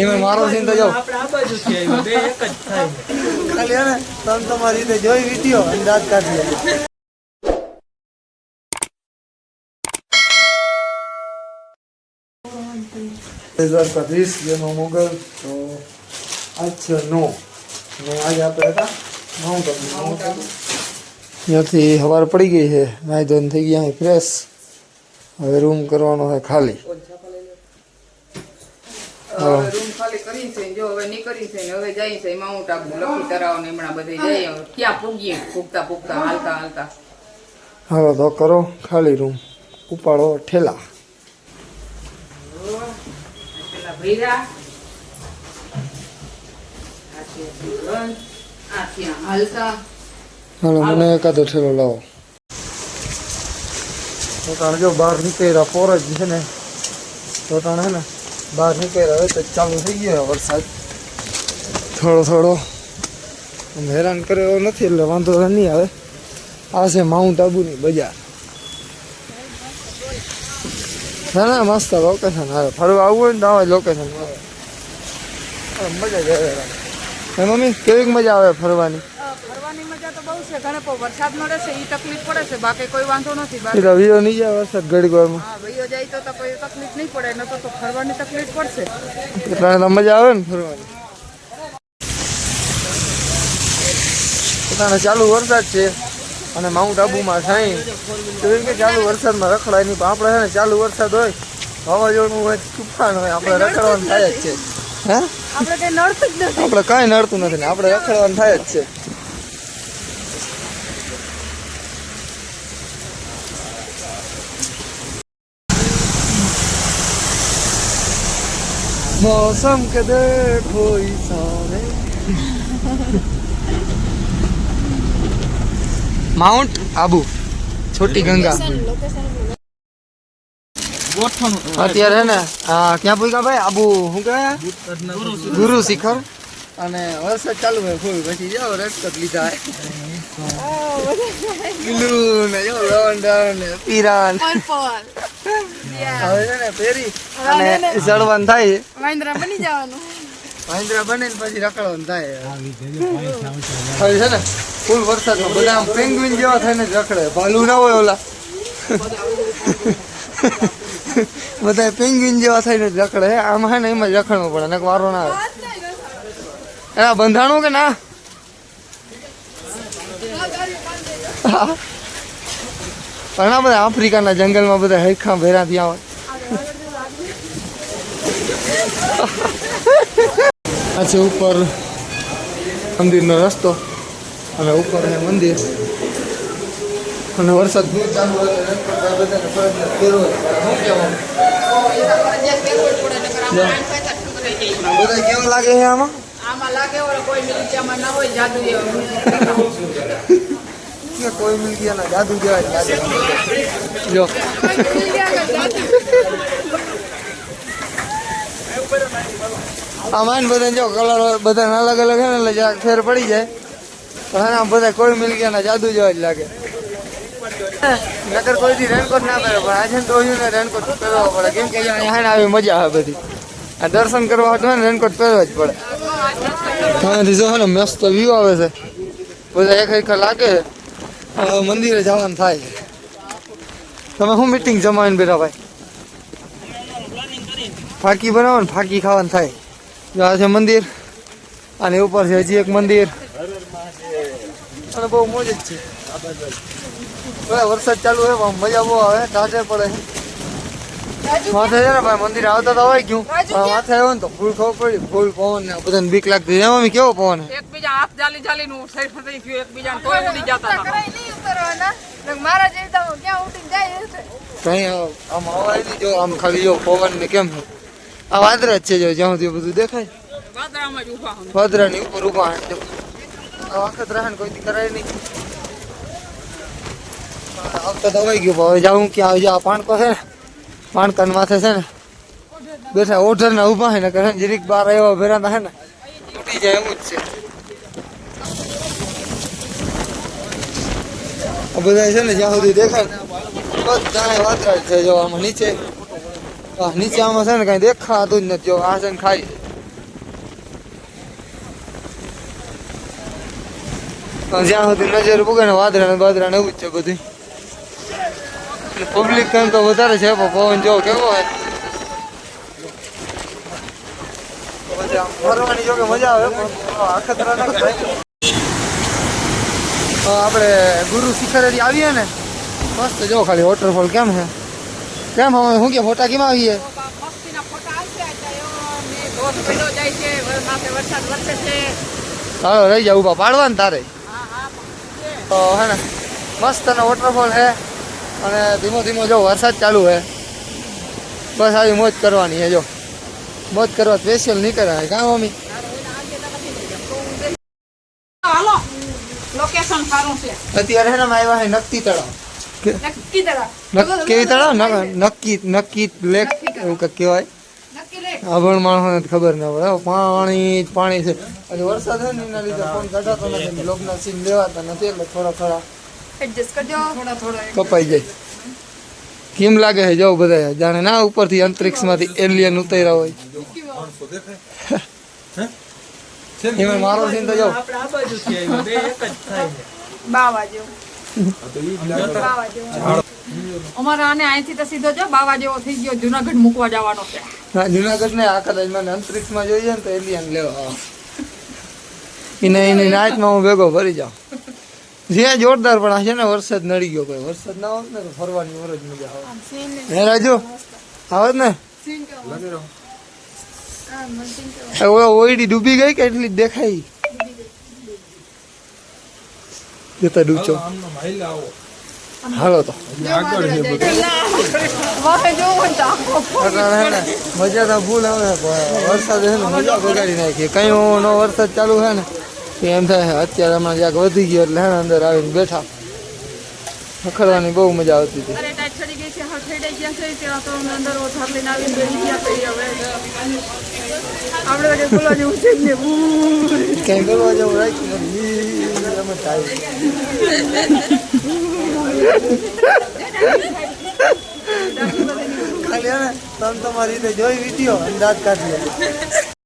એમાં મારો સીન તો જો. આપણે આ બાજુથી આવ્યા બે એક જ થાય. ખાલી હે ને તમે તમારી રીતે જોઈ વીડિયો અંદાજ કાઢી લે. દ્વારકાધીશ જેનો મુગલ તો આજ છે નો. ને આજે આપણે હતા માઉન્ટ આબુ. માઉન્ટ આબુ ત્યાંથી સવાર પડી ગઈ છે નાઈ ધોઈને થઈ ગયા ફ્રેશ. હવે રૂમ કરવાનો છે ખાલી રૂમ ખાલી કરી છે જો હવે નીકળી છે ને હવે જાય છે માઉન્ટ આબુ લખી તરાવ ને હમણાં બધે જઈએ ક્યાં પૂગીએ પૂગતા પૂગતા હાલતા હાલતા હાલો તો કરો ખાલી રૂમ ઉપાડો ઠેલા ભૈરા હાલો મને એકાદો ઠેલો લાવો તો તાણે જો બહાર નીકળ્યા પોર જ છે ને તો તાણે હે ને બહાર નીકળ્યા હવે તો ચાલુ થઈ ગયો વરસાદ. થોડો થોડો હેરાન કરેલો નથી એટલે વાંધો નહીં આવે. આ છે માઉન્ટ આબુની બજાર. ના ના, મસ્ત લોકેશન આવે. ફરવા આવવું હોય ને તો આવા લોકેશન આવે. મજા જ આવે. મમ્મી કેવી મજા આવે ફરવાની? ફરવાની મજા તો બહુ છે. ઘણે પણ વરસાદ નો રહેશે એ તકલીફ પડે છે. બાકી કોઈ વાંધો નથી. બાકી તો નહીં જાય વરસાદ ઘડી વારમાં હા ભાઈઓ જાય તો તો કોઈ તકલીફ નહીં પડે ન તો તો ફરવાની તકલીફ પડશે. એટલે મજા આવે ને ફરવાની. પોતાને ચાલુ વરસાદ છે અને માઉન્ટ આબુમાં સાઈ. તો એમ કે ચાલુ વરસાદમાં રખડાય નહીં. પણ આપણે છે ને ચાલુ વરસાદ હોય વાવાઝોડું હોય તુફાન હોય આપણે રખડવાનું થાય જ છે. હે? આપણે કઈ નડતું જ નથી. આપણે કાંઈ નડતું નથી ને આપણે રખડવાનું થાય જ છે. मौसम के देखो सारे માઉન્ટ આબુ છોટી ગંગા અત્યારે હે ને આ ક્યાં પૂગ્યા ભાઈ આબુ શું કહેવાય ગુરુ શિખર અને વરસાદ ચાલુ હોય ફૂલ પછી જાઓ રસ્તો લીધા. પીલું ને જો લવંડર ને હવે છે ને પહેરી અને ચડવાનું થાય. મહિન્દ્રા બની જવાનું. મહેન્દ્ર બને ને પછી રખડવાનું થાય. હવે છે ને ફૂલ વરસાદ બધા આમ પેંગ્વિન જેવા થઈને જ રખડે. ભાલુ ના હોય ઓલા. બધા પેંગ્વિન જેવા થઈને જ રખડે. આમાં હે ને એમાં જ રખડવું પડે ને વારો ના આવે. એના બંધાણું કે ના. ઘણા બધા આફ્રિકાના જંગલમાં બધા હેરખા ભેરા થયા હોય. આ છે ઉપર મંદિરનો રસ્તો અને ઉપર મંદિર. અને વરસાદ બહુ ચાલુ હોય? બધા કેવું લાગે છે આમાં? આમાં કોઈ મિલિચામાં ના જાદુ જેવું કોઈ મિલ ગયા ના જાદુ જેવા જો આમાં બધા જો કલર બધાને અલગ અલગ છે ને, એટલે જરાક ફેર પડી જાય. પણ આમ બધા કોઈ મિલ ગયા ના જાદુ જેવા જ લાગે. નકર કોઈથી રેનકોટ ના પહેરે, પણ આજે તો ને રેનકોટ પહેરવા પડે. કેમ કે અહીંયા આવી મજા આવે બધી. આ દર્શન કરવા હોય તો ને રેનકોટ પહેરવા જ પડે. અહીંયાથી જો ને મસ્ત વ્યૂ આવે છે. બધા એક એક લાગે. મંદિરે જવાનું થાય. તમે શું મિટિંગ જમાવીને બેઠા ભાઈ? ફાકી બનાવો ને ફાકી ખાવાનું થાય. જો આ છે મંદિર. અને ઉપર છે હજી એક મંદિર. અને બહુ મોજ જ છે. વરસાદ ચાલુ હોય મજા બહુ આવે તાજે પડે. માથે છે? ને ભાઈ મંદિર આવતા તો હોય ગયું પણ માથે આવ્યો ને તો ફૂલ ખબર પડી. ફૂલ પવન ને બધાને બીક લાગતી એમાં બી કેવો પવન? છે એકબીજા હાથ જાલી જાલી નું થઈ થઈ ગયું એકબીજા કોઈ ઉડી જતા હતા કરાઈ નહીં ઉતરવાના. ને મારા જેવી તો ક્યાં ઉઠીને જાય હશે કઈ આમ હવાય નહીં જો આમ ખાલી જો પવન ને કેમ? છે આ વાદરા જ છે જો જ્યાં સુધી બધું દેખાય. વાદળામાં જ ઊભા હું વાદરાની ઉપર ઊભા છે જો આ વખત રહે ને કોઈથી કરાય નહીં. આવતા તો વહી ગયું પણ હવે જાઉં ક્યાં? આવી આ પાણકો છે ને પાણકાન માથે છે ને? બેઠા ઓઢર ના ઊભા છે ને કરે જીરીક બાર એવા ભેરાતા છે ને? તૂટી જાય એવું જ છે. આ બધા છે ને જ્યાં સુધી દેખાય ને બધાને વાતરા છે જો નીચે. નીચે આમાં છે ને કઈ દેખાતું જ નથી, જો આ છે ને ખાઈ. જ્યાં સુધી નજર પૂગે ને વાદરા ને બાદરા ને એવું જ છે બધું પબ્લિક કઈ તો વધારે છે પણ પવન જો કેવો હોય. ફરવાની જો કે મજા આવે પણ અખતરા ના તો આપણે ગુરુ શિખરેથી આવીએ ને. મસ્ત જો ખાલી વોટરફોલ કેમ છે? કેમ હવે શું કે ફોટા કેમ આવીએ? ચાલો રહી જાવ ઊભા પાડવા ને તારે. હા હા. તો હે ને મસ્ત અને વોટરફોલ છે. અને ધીમો ધીમો જો વરસાદ ચાલુ હોય બસ આવી મોજ કરવાની હે જો. મોજ કરવા સ્પેશિયલ નહીં કરાય કાં મમ્મી? હાલો લોકેશન સારું છે. અત્યારે છે આવ્યા છે નક્કી તળાવ. નક્કી કેવી તળાવ? નક્કી નક્કી લેક એવું કંઈક કહેવાય? નક્કી અભણ માણસોને ખબર ના પડે. હવે પાણી જ પાણી છે. અને વરસાદ એના લીધે ફોન કાઢાતો નથી. લોગના સીન લેવાતા નથી એટલે થોડા થોડા એડજસ્ટ કરજો થોડા થોડા કપાઈ જાય. કેમ લાગે છે? જવું બધા. જાણે ના ઉપરથી અંતરિક્ષમાંથી એલિયન ઉતર્યા હોય. એમાં મારો સીન તો જાવ આપણે આ બાજુથી આવ્યા બે એક જ થાય બાવા જેવું અમારે આને અહીંથી તો સીધો જો બાવા જેવો થઈ ગયો. જુનાગઢ મૂકવા જવાનો છે. હા જુનાગઢ ને આખા રાજમાં અંતરિક્ષમાં જોઈએ ને તો એલિયન લેવા એને એની નાચમાં હું ભેગો ભરી જાઉં. જે જોરદાર પણ હશે છે ને વરસાદ નડી ગયો કોઈ. વરસાદ ના હોત ને તો ફરવાની વરજ મજા આવે. હે રાજુ? આવત ને? ઓઈડી ઓયડી ડૂબી ગઈ કે એટલી જ દેખાય જતા ડૂબચો હાલો તો. મજા તો ભૂલ આવે પણ વરસાદ છે મજા બગાડી નાખી કઈ નો વરસાદ ચાલુ છે ને એમ થાય અત્યારે હમણાં જ્યાં વધી ગયો એટલે હે અંદર આવીને બેઠા. ખખડવાની બહુ મજા આવતી હતી. કઈ કરવા જવું રાખ્યું ખાલી તમે તમારી રીતે જોઈ વીડિયો અંદાજ કાઢી